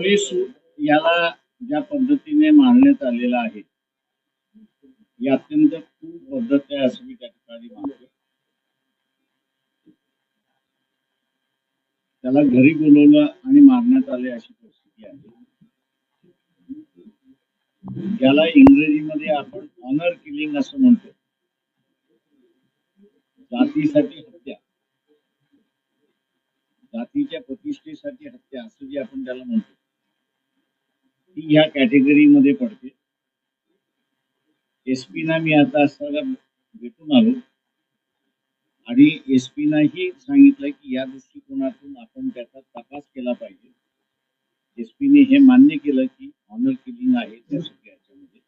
Police याला ज्या पद्धतीने मारण्यात आलेलं आहे ही अत्यंत खूप पद्धत आहे असं मी त्या ठिकाणी मानतो त्याला घरी बोलवलं आणि मारण्यात आले अशी परिस्थिती आहे. याला इंग्रजीमध्ये आपण ऑनर किलिंग असं म्हणतो. जातीसाठी हत्या. जातीच्या प्रतिष्ठेसाठी हत्या असं जे आपण त्याला म्हणतो. ती ह्या कॅटेगरीमध्ये पडते. एस पीना मी आता असताना भेटून आलो. आणि एस पीनाही सांगितलं की या दृष्टिकोनातून आपण त्याचा तपास केला पाहिजे. एस पीने हे मान्य केलं की ऑनर किलिंग आहे त्या सगळ्याच्यामध्ये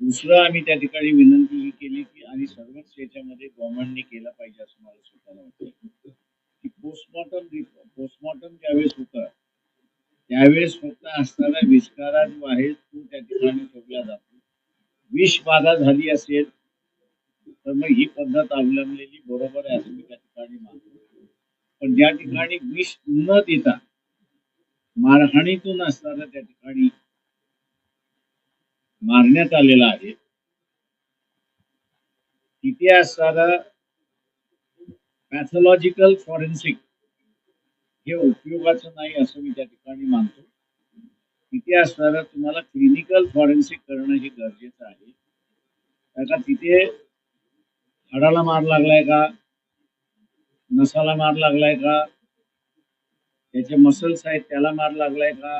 दुसरं आम्ही त्या ठिकाणी विनंती ही केली की आणि सर्वच याच्यामध्ये गव्हर्नमेंटने केलं पाहिजे असं मला स्वतःला वाटतं. की पोस्टमॉर्टम पोस्टमॉर्टम ज्यावेळेस होतं त्यावेळेस फक्त असणारा विष्कारात जो आहे तो त्या ठिकाणी ठेवला जातो. विष बाधा झाली असेल तर मग ही पद्धत अवलंबलेली बरोबर आहे असं मी त्या ठिकाणी मानतो. पण ज्या ठिकाणी विष न देता मारहाणीतून असणारा त्या ठिकाणी मारण्यात आलेला आहे तिथे असणारा पॅथॉलॉजिकल फॉरेन्सिक हे उपयोगाचं नाही असं मी त्या ठिकाणी मानतो. तिथे असणारा तुम्हाला क्लिनिकल फॉरेन्सिक करणं हे गरजेचं आहे. का तिथे हाडाला मार लागलाय का? नसाला मार लागलाय का? त्याचे मसल्स आहेत त्याला मार लागलाय का?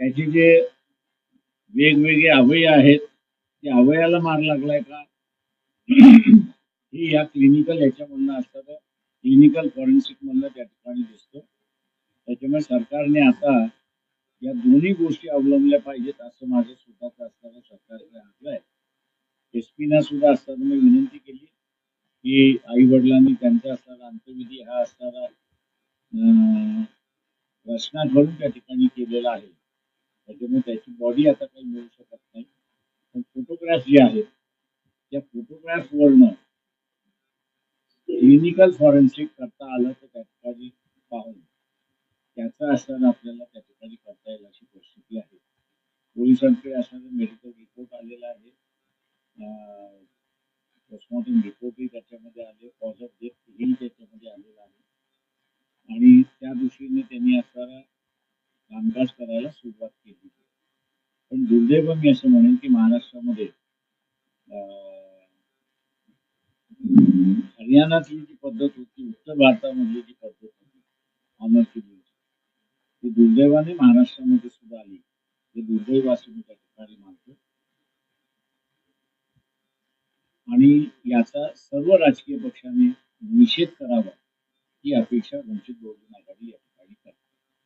त्याचे जे वेगवेगळे अवयव आहेत ते अवयाला मार लागलाय का? हे या क्लिनिकल याच्यामधनं असतात क्लिनिकल फॉरेन्सिक मधलं त्या ठिकाणी दिसतं. त्याच्यामुळे सरकारने आता या दोन्ही गोष्टी अवलंबल्या पाहिजेत असं माझं स्वतःच असताना सरकारकडे आलं आहे. एस पीना सुद्धा असताना मी विनंती केली की आई वडिलांनी त्यांचा असणारा अंत्यविधी हा असणारा रचना घडून त्या ठिकाणी केलेला आहे. त्याच्यामुळे त्याची बॉडी आता काही मिळू शकत नाही. पण फोटोग्राफ जे आहेत त्या फोटोग्राफवरनं क्लिनिकल फॉरेन्सिक करता आलं तर त्या ठिकाणी पाहून. त्याचा असताना आपल्याला त्या ठिकाणी करता येईल अशी परिस्थिती आहे. पोलिसांकडे असणारा मेडिकल रिपोर्ट आलेला आहे. पोस्टमॉर्टम रिपोर्टही त्याच्यामध्ये आले कॉज ऑफ डेथ त्याच्यामध्ये आलेला आहे. आणि त्या दृष्टीने त्यांनी असणारा कामकाज करायला सुरुवात केली. पण दुर्दैव मी असं म्हणेन की महाराष्ट्रामध्ये अं, हरियाणातली जी पद्धत होती उत्तर भारतामधली जी पद्धत होती ऑनर किलिंगची ती दुर्दैवाने महाराष्ट्रामध्ये सुद्धा आली. हे दुर्दैव असं मी त्या ठिकाणी मानतो. आणि याचा सर्व राजकीय पक्षाने निषेध करावा ही अपेक्षा वंचित बहुजन